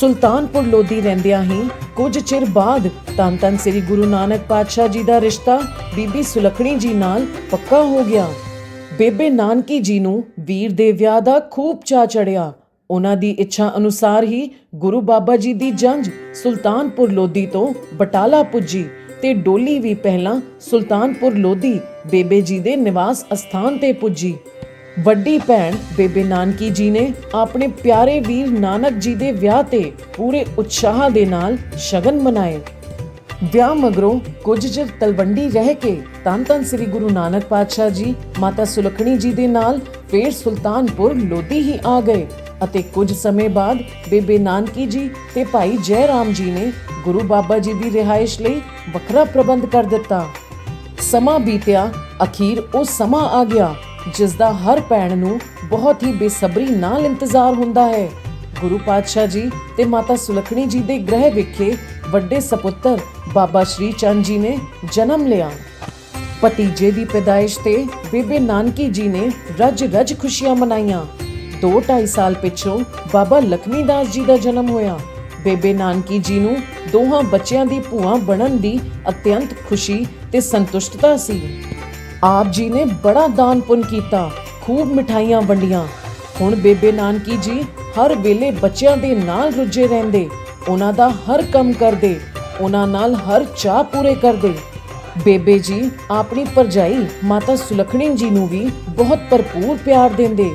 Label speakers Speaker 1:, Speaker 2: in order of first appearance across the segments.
Speaker 1: ਸੁਲਤਾਨਪੁਰ ਲੋਧੀ ਰਹਿੰਦਿਆਂ ਹੀ ਕੁਝ ਚਿਰ ਬਾਅਦ ਧੰਨ ਧੰਨ ਸ੍ਰੀ ਗੁਰੂ ਨਾਨਕ ਪਾਤਸ਼ਾਹ ਜੀ ਦਾ ਰਿਸ਼ਤਾ ਬੀਬੀ ਸੁਲੱਖਣੀ ਜੀ ਨਾਲ ਪੱਕਾ ਹੋ ਗਿਆ। ਬੇਬੇ ਨਾਨਕੀ ਜੀ ਨੂੰ ਵੀਰ ਦੇ ਵਿਆਹ ਦਾ ਖੂਬ ਚਾਅ ਚੜਿਆ ਉਹਨਾਂ ਦੀ ਇੱਛਾ ਅਨੁਸਾਰ ਹੀ ਗੁਰੂ ਬਾਬਾ ਜੀ ਦੀ ਜੰਜ ਸੁਲਤਾਨਪੁਰ ਲੋਧੀ ਤੋਂ ਬਟਾਲਾ ਪੁੱਜੀ ਤੇ ਡੋਲੀ ਵੀ ਪਹਿਲਾਂ ਸੁਲਤਾਨਪੁਰ ਲੋਧੀ ਬੇਬੇ ਜੀ ਦੇ ਨਿਵਾਸ ਅਸਥਾਨ ਤੇ ਪੁੱਜੀ। ਵੱਡੀ ਭੈਣ ਬੇਬੇ ਨਾਨਕੀ ਜੀ ਨੇ ਆਪਣੇ ਪਿਆਰੇ ਵੀਰ ਨਾਨਕ ਜੀ ਦੇ ਵਿਆਹ ਤੇ ਪੂਰੇ ਉਤਸ਼ਾਹ ਦੇ ਨਾਲ ਸ਼ਗਨ ਮਨਾਏ। ਵਿਆਹ ਮਗਰੋਂ ਕੁਝ ਚਿਰ ਤਲਵੰਡੀ ਰਹਿ ਕੇ ਧੰਨ ਧੰਨ ਸ੍ਰੀ ਗੁਰੂ ਨਾਨਕ ਪਾਤਸ਼ਾਹ ਜੀ, ਮਾਤਾ ਸੁਲੱਖਣੀ ਜੀ ਦੇ ਨਾਲ ਫੇਰ ਸੁਲਤਾਨਪੁਰ ਲੋਧੀ ਹੀ ਆ ਗਏ ਅਤੇ ਕੁਝ ਸਮੇਂ ਬਾਅਦ ਬੇਬੇ ਨਾਨਕੀ ਜੀ ਤੇ ਭਾਈ ਜੈ ਰਾਮ ਜੀ ਨੇ ਗੁਰੂ ਬਾਬਾ ਜੀ ਦੀ ਰਿਹਾਇਸ਼ ਲਈ ਵੱਖਰਾ ਪ੍ਰਬੰਧ ਕਰ ਦਿੱਤਾ। ਸਮਾਂ ਬੀਤਿਆ, ਅਖੀਰ ਉਹ ਸਮਾਂ ਆ ਗਿਆ ਜਿਸ ਦਾ ਹਰ ਭੈਣ ਨੂੰ ਬਹੁਤ ਹੀ ਬੇਸਬਰੀ ਨਾਲ ਇੰਤਜ਼ਾਰ ਹੁੰਦਾ ਹੈ। ਗੁਰੂ ਪਾਤਸ਼ਾਹ ਜੀ ਤੇ ਮਾਤਾ ਸੁਲੱਖਣੀ ਜੀ ਦੇ ਗ੍ਰਹਿ ਵਿਖੇ ਵੱਡੇ ਸਪੁੱਤਰ ਬਾਬਾ ਸ਼੍ਰੀ ਚੰਦ ਜੀ ਨੇ ਜਨਮ ਲਿਆ। ਭਤੀਜੇ ਦੀ ਪੈਦਾਇਸ਼ ਤੇ ਬੇਬੇ ਨਾਨਕੀ ਜੀ ਨੇ ਰਜ ਰਜ ਖੁਸ਼ੀਆਂ ਮਨਾਈਆਂ। 2-2.5 ਸਾਲ ਪਿੱਛੋਂ ਬਾਬਾ ਲਖਮੀ ਦਾਸ ਜੀ ਦਾ ਜਨਮ ਹੋਇਆ। ਬੇਬੇ ਨਾਨਕੀ ਜੀ ਨੂੰ ਦੋਹਾਂ ਬੱਚਿਆਂ ਦੀ ਭੂਆ ਬਣਨ ਦੀ ਅਤਿਅੰਤ ਖੁਸ਼ੀ ਤੇ ਸੰਤੁਸ਼ਟਤਾ ਸੀ। ਆਪ ਜੀ ਨੇ ਬੜਾ ਦਾਨ ਪੁੰਨ ਕੀਤਾ, ਖੂਬ ਮਿਠਾਈਆਂ ਵੰਡੀਆਂ। ਹੁਣ ਬੇਬੇ ਨਾਨਕੀ ਜੀ ਹਰ ਵੇਲੇ ਬੱਚਿਆਂ ਦੇ ਨਾਲ ਰੁੱਝੇ ਰਹਿੰਦੇ, ਉਹਨਾਂ ਦਾ ਹਰ ਕੰਮ ਕਰਦੇ, ਉਹਨਾਂ ਨਾਲ ਹਰ ਚਾਹ ਪੂਰੇ ਕਰਦੇ। ਬੇਬੇ ਜੀ, ਆਪਣੀ ਪਰਜਾਈ ਮਾਤਾ ਸੁਲੱਖਣੀ ਜੀ ਨੂੰ ਵੀ ਬਹੁਤ ਭਰਪੂਰ ਪਿਆਰ ਦਿੰਦੇ।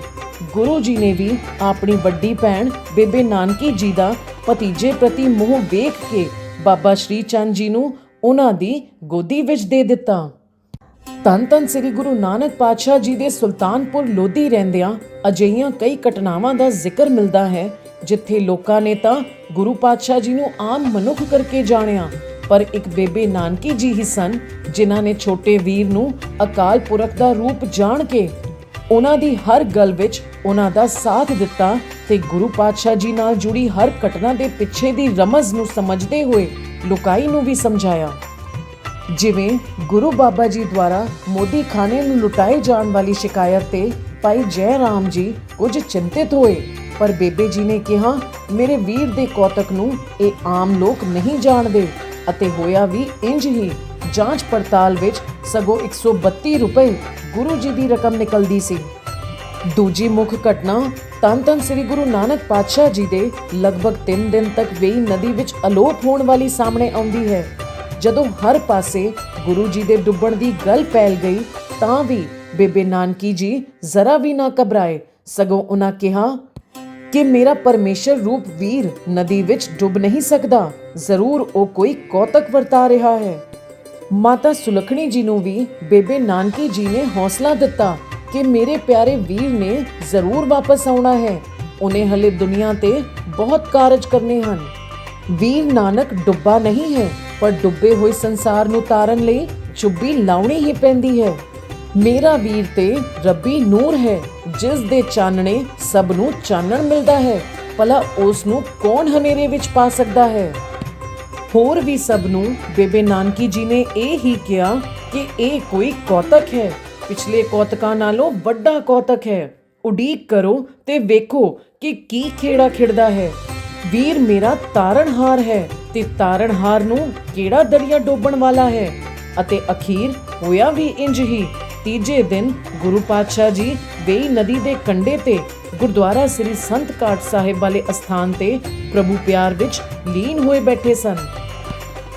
Speaker 1: ਗੁਰੂ ਜੀ ਨੇ ਵੀ ਆਪਣੀ ਵੱਡੀ ਭੈਣ ਬੇਬੇ ਨਾਨਕੀ ਜੀ ਦਾ ਭਤੀਜੇ ਪ੍ਰਤੀ ਮੋਹ ਵੇਖ ਕੇ ਬਾਬਾ ਸ਼੍ਰੀ ਚੰਦ ਜੀ ਨੂੰ ਉਹਨਾਂ ਦੀ ਗੋਦੀ ਵਿੱਚ ਦੇ ਦਿੱਤਾ। ਧੰਨ ਧੰਨ ਸ੍ਰੀ ਗੁਰੂ ਨਾਨਕ ਪਾਤਸ਼ਾਹ ਜੀ ਦੇ ਸੁਲਤਾਨਪੁਰ ਲੋਧੀ ਰਹਿੰਦਿਆਂ ਅਜਿਹੀਆਂ ਕਈ ਘਟਨਾਵਾਂ ਦਾ ਜ਼ਿਕਰ ਮਿਲਦਾ ਹੈ, ਜਿੱਥੇ ਲੋਕਾਂ ਨੇ ਤਾਂ ਗੁਰੂ ਪਾਤਸ਼ਾਹ ਜੀ ਨੂੰ ਆਮ ਮਨੁੱਖ ਕਰਕੇ ਜਾਣਿਆ। ਪਰ ਇੱਕ ਬੇਬੇ ਨਾਨਕੀ ਜੀ ਹੀ ਸਨ, ਜਿਨ੍ਹਾਂ ਨੇ ਛੋਟੇ ਵੀਰ ਨੂੰ ਅਕਾਲ ਪੁਰਖ ਦਾ ਰੂਪ ਜਾਣ ਕੇ ਉਹਨਾਂ ਦੀ ਹਰ ਗੱਲ ਵਿੱਚ ਉਹਨਾਂ ਦਾ ਸਾਥ ਦਿੱਤਾ ਤੇ ਗੁਰੂ ਪਾਤਸ਼ਾਹ ਜੀ ਨਾਲ ਜੁੜੀ ਹਰ ਘਟਨਾ ਦੇ ਪਿੱਛੇ ਦੀ ਰਮਜ਼ ਨੂੰ ਸਮਝਦੇ ਹੋਏ ਲੁਕਾਈ ਨੂੰ ਵੀ ਸਮਝਾਇਆ। ਜਿਵੇਂ ਗੁਰੂ ਬਾਬਾ ਜੀ ਦੁਆਰਾ ਮੋਦੀ ਖਾਨੇ ਨੂੰ ਲੁਟਾਏ ਜਾਣ ਵਾਲੀ ਸ਼ਿਕਾਇਤ ਤੇ ਭਾਈ ਜੈ ਰਾਮ ਜੀ ਕੁਝ ਚਿੰਤਿਤ ਹੋਏ। ਪਰ ਬੇਬੇ ਜੀ ਨੇ ਕਿਹਾ, ਮੇਰੇ ਵੀਰ ਦੇ ਕੌਤਕ ਨੂੰ ਇਹ ਆਮ ਲੋਕ ਨਹੀਂ ਜਾਣਦੇ ਅਤੇ ਹੋਇਆ ਵੀ ਇੰਜ ਹੀ। ਜਾਂਚ ਪੜਤਾਲ ਵਿੱਚ ਸਗੋਂ 132 ਰੁਪਏ ਗੁਰੂ ਜੀ ਦੀ ਰਕਮ ਨਿਕਲਦੀ ਸੀ। ਦੂਜੀ ਮੁੱਖ ਘਟਨਾ, ਧੰਨ ਧੰਨ ਸ੍ਰੀ ਗੁਰੂ ਨਾਨਕ ਪਾਤਸ਼ਾਹ ਜੀ ਦੇ ਲਗਭਗ 3 ਦਿਨ ਤੱਕ ਵੇਈ ਨਦੀ ਵਿੱਚ ਅਲੋਪ ਹੋਣ ਵਾਲੀ ਸਾਹਮਣੇ ਆਉਂਦੀ ਹੈ। ਜਦੋਂ ਹਰ ਪਾਸੇ ਗੁਰੂ ਜੀ ਦੇ ਡੁੱਬਣ ਦੀ ਗੱਲ ਫੈਲ ਗਈ, ਤਾਂ ਵੀ ਬੇਬੇ ਨਾਨਕੀ ਜੀ ਜ਼ਰਾ ਵੀ ਨਾ ਘਬਰਾਏ। ਸਗੋਂ ਉਹਨਾਂ ਕਿਹਾ, ਕਿ ਮੇਰਾ ਪਰਮੇਸ਼ਰ ਰੂਪ ਵੀਰ ਨਦੀ ਵਿੱਚ ਡੁੱਬ ਨਹੀਂ ਸਕਦਾ। ਜ਼ਰੂਰ ਉਹ ਕੋਈ ਕੌਤਕ ਵਰਤਾ ਰਿਹਾ ਹੈ। ਮਾਤਾ ਸੁਲੱਖਣੀ ਜੀ ਨੂੰ ਵੀ ਬੇਬੇ ਨਾਨਕੀ ਜੀ ਨੇ ਹੌਸਲਾ ਦਿੱਤਾ ਕਿ ਮੇਰੇ ਪਿਆਰੇ ਵੀਰ ਨੇ ਜ਼ਰੂਰ ਵਾਪਸ ਆਉਣਾ ਹੈ। ਉਹਨੇ ਹਲੇ ਦੁਨੀਆ ਤੇ ਬਹੁਤ ਕਾਰਜ ਕਰਨੇ ਹਨ। ਵੀਰ ਨਾਨਕ ਡੁੱਬਾ ਨਹੀਂ ਹੈ, ਪਰ ਡੁੱਬੇ ਹੋਏ ਸੰਸਾਰ ਨੂੰ ਤਾਰਨ ਲਈ ਚੁੱਭੀ ਲਾਉਣੀ ਹੀ ਪੈਂਦੀ ਹੈ। ਮੇਰਾ ਵੀਰ ਤੇ ਰੱਬੀ ਨੂਰ ਹੈ, ਜਿਸ ਦੇ ਚਾਨਣੇ ਸਭ ਨੂੰ ਚਾਨਣ ਮਿਲਦਾ ਹੈ, ਭਲਾ ਉਸ ਨੂੰ ਕੌਣ ਹਨੇਰੇ ਵਿੱਚ ਪਾ ਸਕਦਾ ਹੈ? ਹੋਰ ਵੀ ਸਭ ਨੂੰ ਬੇਬੇ ਨਾਨਕੀ ਜੀ ਨੇ ਇਹ ਹੀ ਕਿਹਾ ਕਿ ਇਹ ਕੋਈ ਕੌਤਕ ਹੈ। ਪਿਛਲੇ ਕੌਤਕਾਂ ਨਾਲੋਂ ਵੱਡਾ ਕੌਤਕ ਹੈ। ਉਡੀਕ ਕਰੋ ਤੇ ਵੇਖੋ ਕਿ ਕੀ ਖੇੜਾ ਖਿੜਦਾ ਹੈ। ਵੀਰ ਮੇਰਾ ਤਾਰਨਹਾਰ ਹੈ ਤੇ ਤਾਰਨਹਾਰ ਨੂੰ ਕਿਹੜਾ ਦਰਿਆ ਡੋਬਣ ਵਾਲਾ ਹੈ? ਅਤੇ ਅਖੀਰ ਹੋਇਆ ਵੀ ਇੰਜ ਹੀ। ਤੀਜੇ ਦਿਨ ਗੁਰੂ ਪਾਤਸ਼ਾਹ ਜੀ ਵੇਈ ਨਦੀ ਦੇ ਕੰਢੇ ਤੇ ਗੁਰਦੁਆਰਾ ਸ੍ਰੀ ਸੰਤ ਕਾਟ ਸਾਹਿਬ ਵਾਲੇ ਅਸਥਾਨ ਤੇ ਪ੍ਰਭੂ ਪਿਆਰ ਵਿੱਚ ਲੀਨ ਹੋਏ ਬੈਠੇ ਸਨ।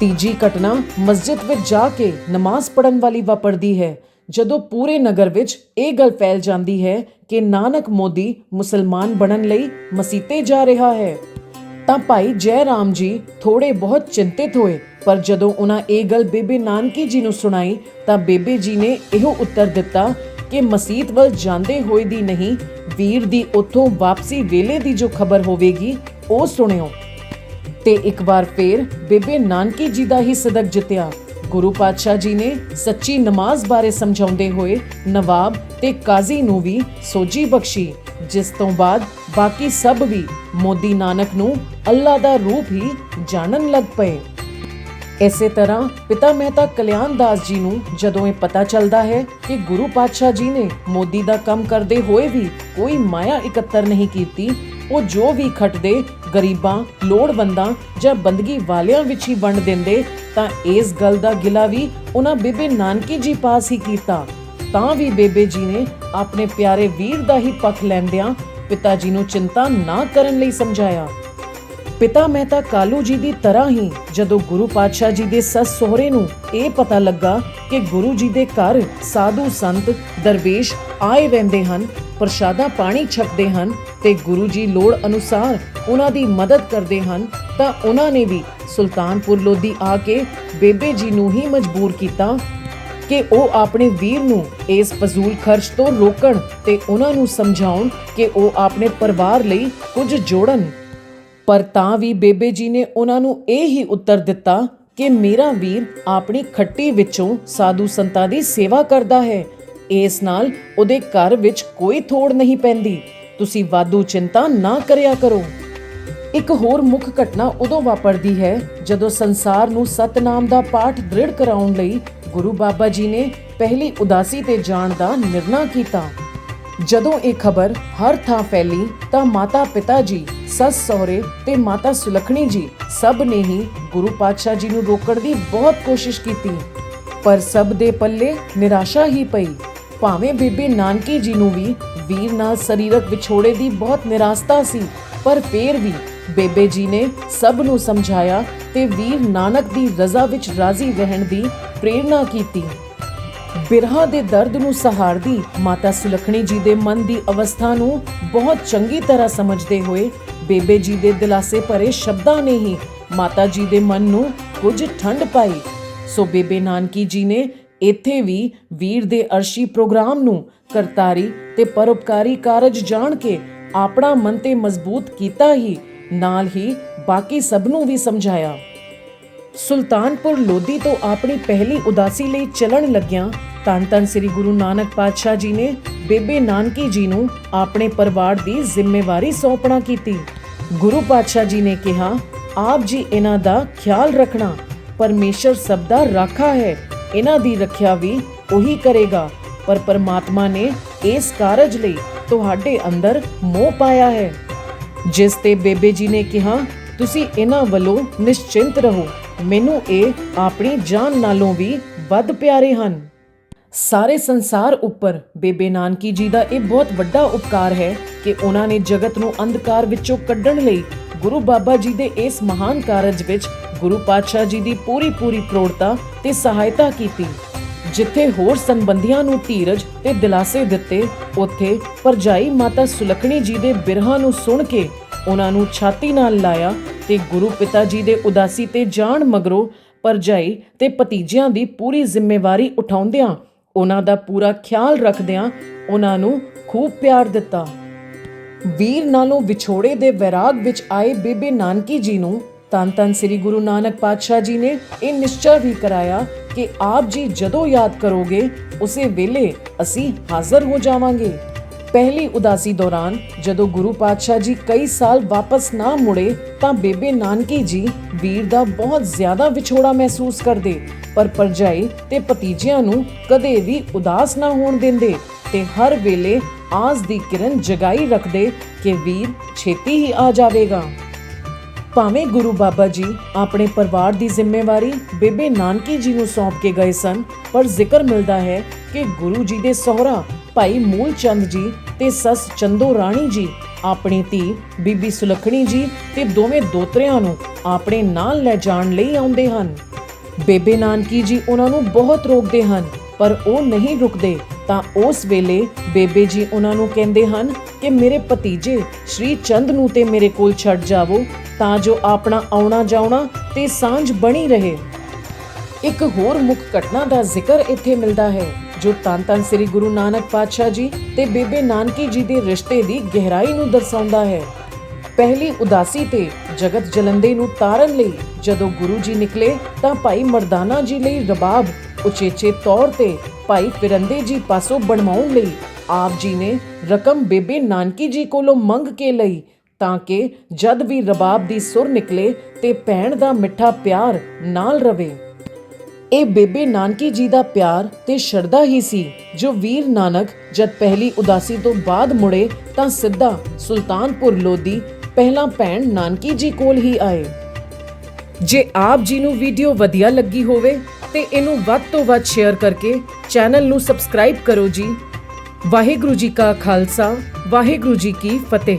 Speaker 1: ਤੀਜੀ ਘਟਨਾ ਮਸਜਿਦ ਵਿੱਚ ਜਾ ਕੇ ਨਮਾਜ਼ ਪੜਨ ਵਾਲੀ ਵਾਪਰਦੀ ਹੈ। ਜਦੋਂ ਪੂਰੇ ਨਗਰ ਵਿੱਚ ਇਹ ਗੱਲ ਫੈਲ ਜਾਂਦੀ ਹੈ ਕਿ ਨਾਨਕ ਮੋਦੀ ਮੁਸਲਮਾਨ ਬਣਨ ਲਈ ਮਸੀਤੇ ਜਾ ਰਿਹਾ ਹੈ। ਤਾਂ ਭਾਈ ਜੈ ਰਾਮ ਜੀ ਥੋੜੇ ਬਹੁਤ ਚਿੰਤਿਤ ਹੋਏ, ਪਰ ਜਦੋਂ ਉਹਨਾਂ ਇਹ ਗੱਲ ਬੇਬੇ ਨਾਨਕੀ ਜੀ ਨੂੰ ਸੁਣਾਈ, ਤਾਂ ਬੇਬੇ ਜੀ ਨੇ ਇਹੋ ਉੱਤਰ ਦਿੱਤਾ ਕਿ ਮਸਜਿਦ ਵੱਲ ਜਾਂਦੇ ਹੋਏ ਦੀ ਨਹੀਂ, ਵੀਰ ਦੀ ਉੱਥੋਂ ਵਾਪਸੀ ਵੇਲੇ ਦੀ ਜੋ ਖਬਰ ਹੋਵੇਗੀ, ਉਹ ਸੁਣਿਓ। ਤੇ ਇੱਕ ਵਾਰ ਫੇਰ ਬੇਬੇ ਨਾਨਕੀ ਜੀ ਦਾ ਹੀ ਸਦਕ ਜਿੱਤਿਆ। ਗੁਰੂ ਪਾਤਸ਼ਾਹ ਜੀ ਨੇ ਸੱਚੀ ਨਮਾਜ਼ ਬਾਰੇ ਸਮਝਾਉਂਦੇ ਹੋਏ ਨਵਾਬ ਤੇ ਕਾਜ਼ੀ ਨੂੰ ਵੀ ਸੋਝੀ ਬਖਸ਼ੀ। ਜਿਸ ਤੋਂ ਬਾਅਦ ਬਾਕੀ ਸਭ ਵੀ ਮੋਦੀ ਨਾਨਕ ਨੂੰ ਅੱਲਾ ਦਾ ਰੂਪ ਹੀ ਜਾਣਨ ਲੱਗ ਪਏ। ਇਸੇ ਤਰ੍ਹਾਂ ਪਿਤਾ ਮਹਿਤਾ ਕਲਿਆਣ ਦਾਸ ਜੀ ਨੂੰ ਜਦੋਂ ਇਹ ਪਤਾ ਚੱਲਦਾ ਹੈ ਕਿ ਗੁਰੂ ਪਾਤਸ਼ਾਹ ਜੀ ਨੇ ਮੋਦੀ ਦਾ ਕੰਮ ਕਰਦੇ ਹੋਏ ਵੀ ਕੋਈ ਮਾਇਆ ਇਕੱਤਰ ਨਹੀਂ ਕੀਤੀ, ਉਹ ਜੋ ਵੀ ਖਟਦੇ, ਗਰੀਬਾਂ, ਲੋੜਵੰਦਾਂ ਜਾਂ ਬੰਦਗੀ ਵਾਲਿਆਂ ਵਿੱਚ ਹੀ ਵੰਡ ਦਿੰਦੇ, ਤਾਂ ਇਸ ਗੱਲ ਦਾ ਗਿਲਾ ਵੀ ਉਹਨਾਂ ਬੀਬੇ ਨਾਨਕੀ ਜੀ ਪਾਸ ਹੀ ਕੀਤਾ। ਤਾਂ ਵੀ ਬੇਬੇ ਜੀ ਨੇ ਆਪਣੇ ਪਿਆਰੇ ਵੀਰ ਦਾ ਹੀ ਪੱਖ ਲੈਂਦਿਆਂ ਪਿਤਾ ਜੀ ਨੂੰ ਚਿੰਤਾ ਨਾ ਕਰਨ ਲਈ ਸਮਝਾਇਆ। ਪਿਤਾ ਮਹਿਤਾ ਕਾਲੂ ਜੀ ਦੀ ਤਰ੍ਹਾਂ ਹੀ ਜਦੋਂ ਗੁਰੂ ਪਾਤਸ਼ਾਹ ਜੀ ਦੇ ਸੱਸ ਸਹੁਰੇ ਨੂੰ ਇਹ ਪਤਾ ਲੱਗਾ ਕਿ ਗੁਰੂ ਜੀ ਦੇ ਘਰ ਸਾਧੂ ਸੰਤ, ਦਰਵੇਸ਼ ਆਏ ਰਹਿੰਦੇ ਹਨ, ਪ੍ਰਸ਼ਾਦਾ ਪਾਣੀ ਛਕਦੇ ਹਨ ਤੇ ਗੁਰੂ ਜੀ ਲੋੜ ਅਨੁਸਾਰ ਉਹਨਾਂ ਦੀ ਮਦਦ ਕਰਦੇ ਹਨ, ਤਾਂ ਉਹਨਾਂ ਨੇ ਵੀ ਸੁਲਤਾਨਪੁਰ ਲੋਧੀ ਆ ਕੇ ਬੇਬੇ ਜੀ ਨੂੰ ਹੀ ਮਜਬੂਰ ਕੀਤਾ ਕਿ ਉਹ ਆਪਣੇ ਵੀਰ ਨੂੰ ਇਸ ਫਜ਼ੂਲ ਖਰਚ ਤੋਂ ਰੋਕਣ ਤੇ ਉਹਨਾਂ ਨੂੰ ਸਮਝਾਉਣ ਕਿ ਉਹ ਆਪਣੇ ਪਰਿਵਾਰ ਲਈ ਕੁਝ ਜੋੜਨ। ਪਰ ਤਾਂ ਵੀ ਬੇਬੇ ਜੀ ਨੇ ਉਹਨਾਂ ਨੂੰ ਇਹ ਹੀ ਉੱਤਰ ਦਿੱਤਾ ਕਿ ਮੇਰਾ ਵੀਰ ਆਪਣੀ ਖੱਟੀ ਵਿੱਚੋਂ ਸਾਧੂ ਸੰਤਾਂ ਦੀ ਸੇਵਾ ਕਰਦਾ ਹੈ। ਇਸ ਨਾਲ ਉਹਦੇ ਘਰ ਵਿੱਚ ਕੋਈ ਥੋੜ ਨਹੀਂ ਪੈਂਦੀ। ਤੁਸੀਂ ਵਾਧੂ ਚਿੰਤਾ ਨਾ ਕਰਿਆ ਕਰੋ। ਇੱਕ ਹੋਰ ਮੁੱਖ ਘਟਨਾ ਉਦੋਂ ਵਾਪਰਦੀ ਹੈ ਜਦੋਂ ਸੰਸਾਰ ਨੂੰ ਸਤਨਾਮ ਦਾ ਪਾਠ ਦ੍ਰਿੜ ਕਰਾਉਣ ਲਈ ਗੁਰੂ ਬਾਬਾ ਜੀ ਨੇ ਪਹਿਲੀ ਉਦਾਸੀ ਤੇ ਜਾਣ ਦਾ ਨਿਰਣਾ ਕੀਤਾ। ਜਦੋਂ ਇਹ ਖਬਰ ਹਰ ਥਾਂ ਫੈਲੀ ਤਾਂ ਮਾਤਾ ਪਿਤਾ ਜੀ, ਸੱਸ ਸਹੁਰੇ ਤੇ ਮਾਤਾ ਸੁਲਖਣੀ ਜੀ ਸਭ ਨੇ ਹੀ ਗੁਰੂ ਪਾਤਸ਼ਾਹ ਜੀ ਨੂੰ ਰੋਕਣ ਦੀ ਬਹੁਤ ਕੋਸ਼ਿਸ਼ ਕੀਤੀ। ਪਰ ਸਭ ਦੇ ਪੱਲੇ ਨਿਰਾਸ਼ਾ ਹੀ ਪਈ। ਭਾਵੇਂ ਬੀਬੀ ਨਾਨਕੀ ਜੀ ਨੂੰ ਵੀ ਵੀਰ ਨਾਲ ਸਰੀਰਕ ਵਿਛੋੜੇ ਦੀ ਬਹੁਤ ਨਿਰਾਸਤਾ ਸੀ, ਪਰ ਫੇਰ ਵੀ ਬੇਬੇ ਜੀ ਨੇ ਸਭ ਨੂੰ ਸਮਝਾਇਆ ਤੇ ਵੀਰ ਨਾਨਕ ਦੀ ਰਜ਼ਾ ਵਿੱਚ ਰਾਜ਼ੀ ਰਹਿਣ ਦੀ ਪ੍ਰੇਰਣਾ ਕੀਤੀ। ਬਿਰਹਾ ਦੇ ਦਰਦ ਨੂੰ ਸਹਾਰਦੀ ਮਾਤਾ ਸੁਲਖਣੀ ਜੀ ਦੇ ਮਨ ਦੀ ਅਵਸਥਾ ਨੂੰ ਬਹੁਤ ਚੰਗੀ ਤਰ੍ਹਾਂ ਸਮਝਦੇ ਹੋਏ ਬੇਬੇ ਜੀ ਦੇ ਦਿਲਾਸੇ ਭਰੇ ਸ਼ਬਦਾਂ ਨੇ ਹੀ ਮਾਤਾ ਜੀ ਦੇ ਮਨ ਨੂੰ ਕੁਝ ਠੰਡ ਪਾਈ। ਸੋ ਬੇਬੇ ਨਾਨਕੀ ਜੀ ਨੇ ਇੱਥੇ ਵੀ ਵੀਰ ਦੇ ਅਰਸ਼ੀ ਪ੍ਰੋਗਰਾਮ ਨੂੰ ਕਰਤਾਰੀ ਤੇ ਪਰਉਪਕਾਰੀ ਕਾਰਜ ਜਾਣ ਕੇ ਆਪਣਾ ਮਨ ਤੇ ਮਜ਼ਬੂਤ ਕੀਤਾ ਹੀ ਨਾਲ ਹੀ ਬਾਕੀ ਸਭ ਨੂੰ ਵੀ ਸਮਝਾਇਆ। ਸੁਲਤਾਨਪੁਰ ਲੋਧੀ ਤੋਂ ਆਪਣੀ ਪਹਿਲੀ ਉਦਾਸੀ ਲਈ ਚੱਲਣ ਲੱਗਿਆਂ ਧੰਨ ਧੰਨ ਸ੍ਰੀ ਗੁਰੂ ਨਾਨਕ ਪਾਤਸ਼ਾਹ ਜੀ ਨੇ ਬੇਬੇ ਨਾਨਕੀ ਜੀ ਨੂੰ ਆਪਣੇ ਪਰਿਵਾਰ ਦੀ ਜ਼ਿੰਮੇਵਾਰੀ ਸੌਂਪਣਾ ਕੀਤੀ। ਗੁਰੂ ਪਾਤਸ਼ਾਹ ਜੀ ਨੇ ਕਿਹਾ, ਆਪ ਜੀ ਇਹਨਾਂ ਦਾ ਖਿਆਲ ਰੱਖਣਾ ਪਰਮੇਸ਼ਰ ਸਭ ਦਾ ਰਾਖਾ ਹੈ। ਇਹਨਾਂ ਦੀ ਰੱਖਿਆ ਵੀ ਉਹੀ ਕਰੇਗਾ। ਪਰ ਪਰਮਾਤਮਾ ਨੇ ਇਸ ਕਾਰਜ ਲਈ ਤੁਹਾਡੇ ਅੰਦਰ ਮੋਹ ਪਾਇਆ ਹੈ। ਜਿਸ ਤੇ ਬੇਬੇ ਜੀ ਨੇ ਕਿਹਾ, ਤੁਸੀਂ ਇਹਨਾਂ ਵੱਲੋਂ ਨਿਸ਼ਚਿੰਤ ਰਹੋ। ਮੈਨੂੰ ਇਹ ਆਪਣੀ ਜਾਨ ਨਾਲੋਂ ਵੀ ਵੱਧ ਪਿਆਰੇ ਹਨ। ਸਾਰੇ ਸੰਸਾਰ ਉੱਪਰ ਬੇਬੇ ਨਾਨਕੀ ਜੀ ਦਾ ਇਹ ਬਹੁਤ ਵੱਡਾ ਉਪਕਾਰ ਹੈ ਕਿ ਉਹਨਾਂ ਨੇ ਜਗਤ ਨੂੰ ਅੰਧਕਾਰ ਵਿੱਚੋਂ ਕੱਢਣ ਲਈ ਗੁਰੂ ਬਾਬਾ ਜੀ ਦੇ ਇਸ ਮਹਾਨ ਕਾਰਜ ਵਿੱਚ ਗੁਰੂ ਪਾਤਸ਼ਾਹ ਜੀ ਦੀ ਪੂਰੀ ਪੂਰੀ ਪ੍ਰੋੜਤਾ ਤੇ ਸਹਾਇਤਾ ਕੀਤੀ। ਜਿੱਥੇ ਹੋਰ ਸੰਬੰਧੀਆਂ ਨੂੰ ਧੀਰਜ ਤੇ ਦਿਲਾਸੇ ਦਿੱਤੇ, ਉੱਥੇ ਪਰਜਾਈ ਮਾਤਾ ਸੁਲਖਣੀ ਜੀ ਦੇ ਬਿਰਹਾ ਨੂੰ ਸੁਣ ਕੇ ਉਹਨਾਂ ਨੂੰ ਛਾਤੀ ਨਾਲ ਲਾਇਆ ਤੇ ਗੁਰੂ ਪਿਤਾ ਜੀ ਦੇ ਉਦਾਸੀ ਤੇ ਜਾਣ ਮਗਰੋਂ ਪਰਜਾਈ ਤੇ ਭਤੀਜਿਆਂ ਦੀ ਪੂਰੀ ਜ਼ਿੰਮੇਵਾਰੀ ਉਠਾਉਂਦਿਆਂ ਉਹਨਾਂ ਦਾ ਪੂਰਾ ਖਿਆਲ ਰੱਖਦਿਆਂ ਉਹਨਾਂ ਨੂੰ ਖੂਬ ਪਿਆਰ ਦਿੱਤਾ। ਵੀਰ ਨਾਲੋਂ ਵਿਛੋੜੇ ਦੇ ਵੈਰਾਗ ਵਿੱਚ ਆਏ ਬੇਬੇ ਨਾਨਕੀ ਜੀ ਨੂੰ ਤਨ ਤਨ ਸ੍ਰੀ ਗੁਰੂ ਨਾਨਕ ਪਾਤਸ਼ਾਹ ਜੀ ਨੇ ਇਹ ਨਿਸ਼ਚਾ ਵੀ ਕਰਾਇਆ ਕਿ ਆਪ ਜੀ ਜਦੋਂ ਯਾਦ ਕਰੋਗੇ, ਉਸੇ ਵੇਲੇ ਅਸੀਂ ਹਾਜ਼ਰ ਹੋ ਜਾਵਾਂਗੇ। ਪਹਿਲੀ ਉਦਾਸੀ ਦੌਰਾਨ ਜਦੋਂ ਗੁਰੂ ਪਾਤਸ਼ਾਹ ਜੀ ਕਈ ਸਾਲ ਵਾਪਸ ਨਾ ਮੁੜੇ, ਤਾਂ ਬੇਬੇ ਨਾਨਕੀ ਜੀ ਵੀਰ ਦਾ ਬਹੁਤ ਜ਼ਿਆਦਾ ਵਿਛੋੜਾ ਮਹਿਸੂਸ ਕਰਦੇ, ਪਰ ਪਰਜਾਈ ਤੇ ਭਤੀਜਿਆਂ ਨੂੰ ਕਦੇ ਵੀ ਉਦਾਸ ਨਾ ਹੋਣ ਦਿੰਦੇ ਤੇ ਹਰ ਵੇਲੇ ਆਸ ਦੀ ਕਿਰਨ ਜਗਾਈ ਰੱਖਦੇ ਕਿ ਵੀਰ ਛੇਤੀ ਹੀ ਆ ਜਾਵੇਗਾ। ਭਾਵੇਂ ਗੁਰੂ ਬਾਬਾ ਜੀ ਆਪਣੇ ਪਰਿਵਾਰ ਦੀ ਜ਼ਿੰਮੇਵਾਰੀ ਬੇਬੇ ਨਾਨਕੀ ਜੀ ਨੂੰ ਸੌਂਪ ਕੇ ਗਏ ਸਨ, ਪਰ ਜ਼ਿਕਰ ਮਿਲਦਾ ਹੈ ਕਿ ਗੁਰੂ ਜੀ ਦੇ ਸਹੁਰਾ ਭਾਈ ਮੂਲ ਚੰਦ ਜੀ ਤੇ ਸੱਸ ਚੰਦੋ ਰਾਣੀ ਜੀ, ਆਪਣੀ ਧੀ ਬੀਬੀ ਸੁਲਖਣੀ ਜੀ ਤੇ ਦੋਵੇਂ ਦੋਤਰਿਆਂ ਨੂੰ ਆਪਣੇ ਨਾਲ ਲੈ ਜਾਣ ਲਈ ਆਉਂਦੇ ਹਨ। ਬੇਬੇ ਨਾਨਕੀ ਜੀ ਉਹਨਾਂ ਨੂੰ ਬਹੁਤ ਰੋਕਦੇ ਹਨ, ਪਰ ਉਹ ਨਹੀਂ ਰੁਕਦੇ, ਤਾਂ ਉਸ ਵੇਲੇ ਬੇਬੇ ਜੀ ਉਹਨਾਂ ਨੂੰ ਕਹਿੰਦੇ ਹਨ ਕਿ ਮੇਰੇ ਭਤੀਜੇ ਸ਼੍ਰੀ ਚੰਦ ਨੂੰ ਤੇ ਮੇਰੇ ਕੋਲ ਛੱਡ ਜਾਵੋ ਤਾਂ ਜੋ ਆਪਣਾ ਆਉਣਾ ਜਾਉਣਾ ਤੇ ਸਾਂਝ ਬਣੀ ਰਹੇ। ਇੱਕ ਹੋਰ ਮੁੱਖ ਘਟਨਾ ਦਾ ਜ਼ਿਕਰ ਇੱਥੇ ਮਿਲਦਾ ਹੈ, ਜੋ ਤਨ ਤਨ ਸ੍ਰੀ ਗੁਰੂ ਨਾਨਕ ਪਾਤਸ਼ਾਹ ਜੀ ਤੇ ਬੇਬੇ ਨਾਨਕੀ ਜੀ ਦੇ ਰਿਸ਼ਤੇ ਦੀ ਗਹਿਰਾਈ ਨੂੰ ਦਰਸਾਉਂਦਾ ਹੈ। ਪਹਿਲੀ ਉਦਾਸੀ ਤੇ ਜਗਤ ਜਲੰਦੇ ਨੂੰ ਤਾਰਨ ਲਈ ਜਦੋਂ ਗੁਰੂ ਜੀ ਨਿਕਲੇ ਤਾਂ ਭਾਈ ਮਰਦਾਨਾ ਜੀ ਲਈ ਰਬਾਬ ਉਚੇਚੇ ਤੌਰ ਤੇ ਭਾਈ ਫਿਰੰਦੇ ਜੀ ਪਾਸੋਂ ਬਣਵਾਉਣ ਲਈ ਆਪ ਜੀ ਨੇ ਰਕਮ ਬੇਬੇ ਨਾਨਕੀ ਜੀ ਕੋਲੋਂ ਮੰਗ ਕੇ ਲਈ ਤਾਂ ਕਿ ਜਦ ਵੀ ਰਬਾਬ ਦੀ ਸੁਰ ਨਿਕਲੇ ਤੇ ਭੈਣ ਦਾ ਮਿੱਠਾ ਪਿਆਰ ਨਾਲ ਰਵੇ। ਇਹ ਬੇਬੇ ਨਾਨਕੀ ਜੀ ਦਾ ਪਿਆਰ ਤੇ ਸ਼ਰਧਾ ਹੀ ਸੀ, ਜੋ ਵੀਰ ਨਾਨਕ ਜਦ ਪਹਿਲੀ ਉਦਾਸੀ ਤੋਂ ਬਾਅਦ ਮੁੜੇ ਤਾਂ ਸਿੱਧਾ ਸੁਲਤਾਨਪੁਰ ਲੋਧੀ ਪਹਿਲਾਂ ਭੈਣ ਨਾਨਕੀ ਜੀ ਕੋਲ ਹੀ ਆਏ। ਜੇ ਆਪ ਜੀ ਨੂੰ ਵੀਡੀਓ ਵਧੀਆ ਲੱਗੀ ਹੋਵੇ ਤੇ ਇਹਨੂੰ ਵੱਧ ਤੋਂ ਵੱਧ ਸ਼ੇਅਰ ਕਰਕੇ ਚੈਨਲ ਨੂੰ ਸਬਸਕ੍ਰਾਈਬ ਕਰੋ ਜੀ। ਵਾਹਿਗੁਰੂ ਜੀ ਕਾ ਖਾਲਸਾ, ਵਾਹਿਗੁਰੂ ਜੀ ਕੀ ਫਤਿਹ।